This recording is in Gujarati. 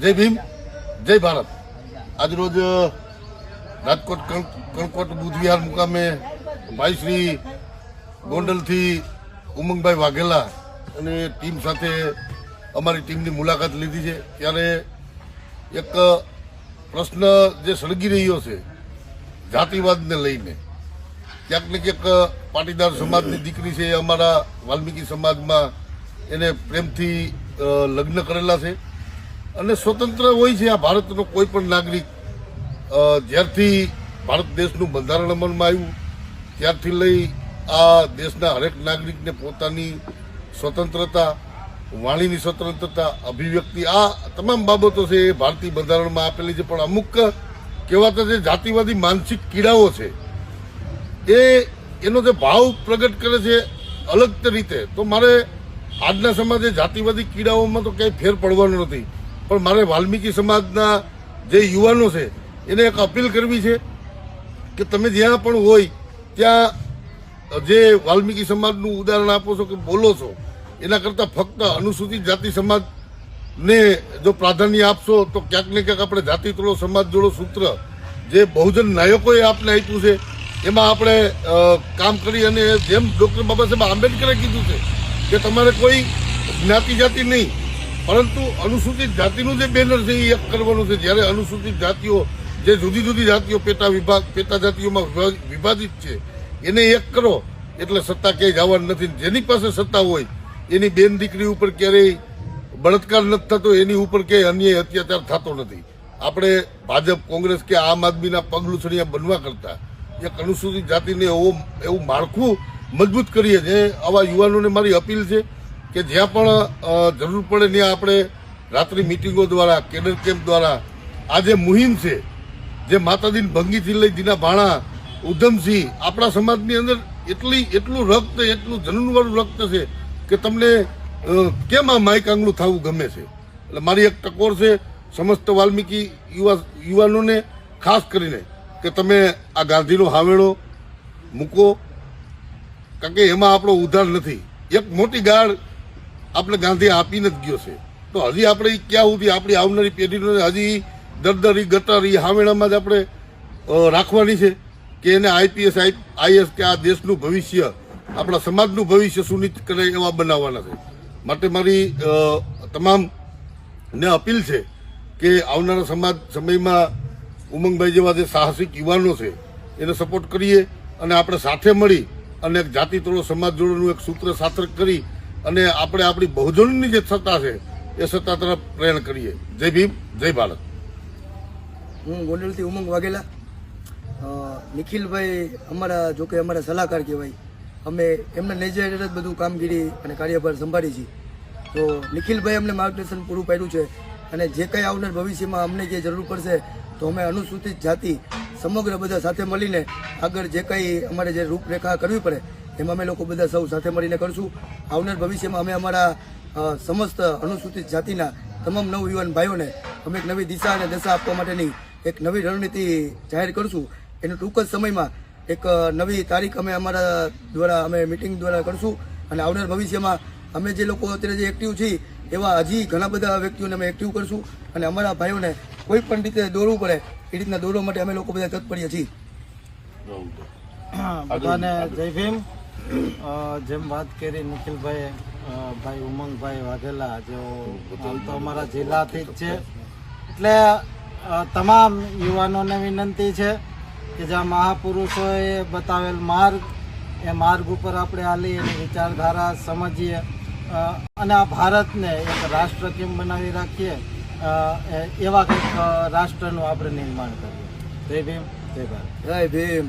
જય ભીમ, જય ભારત. આજરોજ રાજકોટ કણ- કણકોટ બુધવિહાર મુકામે ભાઈ શ્રી ગોંડલથી ઉમંગભાઈ વાઘેલા અને ટીમ સાથે અમારી ટીમની મુલાકાત લીધી છે. ત્યારે એક પ્રશ્ન જે સળગી રહ્યો છે, જાતિવાદને લઈને. ક્યાંક ને ક્યાંક પાટીદાર સમાજની દીકરી છે અમારા વાલ્મીકી સમાજમાં એને પ્રેમથી લગ્ન કરેલા છે. અને સ્વતંત્ર હોય છે આ ભારતનો કોઈ પણ નાગરિક. જ્યારથી ભારત દેશનું બંધારણ અમલમાં આવ્યું, ત્યારથી લઈ આ દેશના હરેક નાગરિકને પોતાની સ્વતંત્રતા, વાણીની સ્વતંત્રતા, અભિવ્યક્તિ, આ તમામ બાબતો છે એ ભારતીય બંધારણમાં આપેલી છે. પણ અમુક કહેવાતા જે જાતિવાદી માનસિક કીડાઓ છે. એ, એનો જે ભાવ પ્રગટ કરે છે અલગ રીતે, તો મારે આજના સમાજે જાતિવાદી કીડાઓમાં તો ક્યાંય ફેર પડવાનો નથી. પણ મારે વાલ્મીકી સમાજના જે યુવાનો છે, એને એક અપીલ કરવી છે કે તમે જ્યાં પણ હોય, ત્યાં જે વાલ્મીકી સમાજનું ઉદાહરણ આપો છો કે બોલો છો, એના કરતાં ફક્ત અનુસૂચિત જાતિ સમાજને જો પ્રાધાન્ય આપશો, તો ક્યાંક ને ક્યાંક આપણે જાતિ તોડો, સમાજ જોડો સૂત્ર, જે બહુજન નાયકોએ આપને આપ્યું છે, એમાં આપણે કામ કરી અને જેમ ડૉક્ટર બાબા સાહેબ આંબેડકરે કીધું છે કે તમારે કોઈ જ્ઞાતિ જાતિ નહીં પરંતુ અનુસૂચિત જાતિનું જે બેનર છે એ એક કરવાનું છે. જ્યારે અનુસૂચિત જાતિઓ, જે જુદી જુદી જાતિઓ પેટા વિભાગ, પેટા જાતિઓમાં વિભા- વિભાજિત છે, એને એક કરો. એટલે સત્તા ક્યાંય જવાની નથી. જેની પાસે સત્તા હોય, એની બેન દીકરી ઉપર ક્યારેય બળાત્કાર નથી થતો, એની ઉપર ક્યાંય અન્યાય, અત્યાચાર થતો નથી. આપણે ભાજપ, કોંગ્રેસ કે આમ આદમીના પગલુછણિયા બનવા કરતા એક અનુસૂચિત જાતિને એવું એવું માળખું મજબૂત કરીએ. જે આવા યુવાનોને મારી અપીલ છે કે જ્યાં પણ જરૂર પડે ત્યાં આપણે રાત્રિ મિટિંગો દ્વારા, કેડર કેમ્પ દ્વારા, આ જે મુહિમ છે, જે માતાદીન ભંગીથી લઈ દીના ભાણા, ઉધમસિંહ, આપણા સમાજની અંદર એટલી, એટલું રક્ત, એટલું જનનવાળું રક્ત છે કે તમને કેમ આ માઇક આંગળું થવું ગમે છે? એટલે મારી એક ટકોર છે સમસ્ત વાલ્મીકી યુવા, યુવાનોને, ખાસ કરીને, કે તમે આ ગાંધીનો હાવેળો મૂકો. કારણ કે એમાં આપણો ઉધાર નથી. એક મોટી ગાળ આપણે ગાંધી આપીને જ ગયો છે. તો હજી આપણે ક્યાં સુધી આપણી આવનારી પેઢીને હજી દરદરી, ગટર એ હામેણામાં જ આપણે રાખવાની છે કે એને આઈપીએસ, આઈએસ કે આ દેશનું ભવિષ્ય, આપણા સમાજનું ભવિષ્ય સુનિશ્ચિત કરે એવા બનાવવાના છે. માટે મારી તમામ ને અપીલ છે કે આવનારા સમાજ સમયમાં ઉમંગભાઈ જેવા જે સાહસિક યુવાનો છે, એને સપોર્ટ કરીએ અને આપણે સાથે મળી અને એક જાતિ તોડો સમાજ જોડોનું એક સૂત્ર સાર્થક કરી અને આપણે આપણી બહુજનની જે સત્તા છે, એ સત્તા તરફ પ્રેરણ કરીએ. જય ભીમ, જય ભારત. હું ગોંડલથી ઉમંગ વાઘેલા. નિખિલભાઈ અમારા જોકે અમારા સલાહકાર કહેવાય, અમે એમને હેઠળ જ બધું કામગીરી અને કાર્યભાર સંભાળી છીએ. તો નિખિલભાઈ અમને માર્ગદર્શન પૂરું પાડ્યું છે અને જે કંઈ આવનાર ભવિષ્યમાં અમને જે જરૂર પડશે, તો અમે અનુસૂચિત જાતિ સમગ્ર બધા સાથે મળીને આગળ જે કંઈ અમારે જે રૂપરેખા કરવી પડે એમાં અમે લોકો બધા સૌ સાથે મળીને કરશું. આવનાર ભવિષ્યમાં અમે અમારા સમસ્ત અનુસૂચિત જાતિના તમામ નવયુવાન ભાઈઓને અમે એક નવી દિશા અને દશા આપવા માટેની એક નવી રણનીતિ જાહેર કરશું. એનું ટૂંક જ સમયમાં એક નવી તારીખ અમે અમારા દ્વારા અમે મિટિંગ દ્વારા કરશું. અને આવનાર ભવિષ્યમાં અમે જે લોકો અત્યારે જે એક્ટિવ છીએ એવા હજી ઘણા બધા વ્યક્તિઓને અમે એક્ટિવ કરશું. અને અમારા ભાઈઓને કોઈ પણ રીતે દોરવું પડે એ રીતના દોરવા માટે અમે લોકો બધા તત્પરીએ છીએ. બધાને જય ભીમ. જેમ વાત કરી નિખિલભાઈ ભાઈ ઉમંગભાઈ વાઘેલા, જેઓ તો અમારા જિલ્લાથી જ છે. એટલે તમામ યુવાનોને વિનંતી છે કે જ્યાં મહાપુરુષોએ બતાવેલ માર્ગ, એ માર્ગ ઉપર આપણે હાલી એની વિચારધારા સમજીએ. અને આ ભારતને એક રાષ્ટ્ર કેમ બનાવી રાખીએ? એવા કંઈક રાષ્ટ્રનું આપણે નિર્માણ કરીએ. જય ભીમ, જય ભારત. જય ભીમ.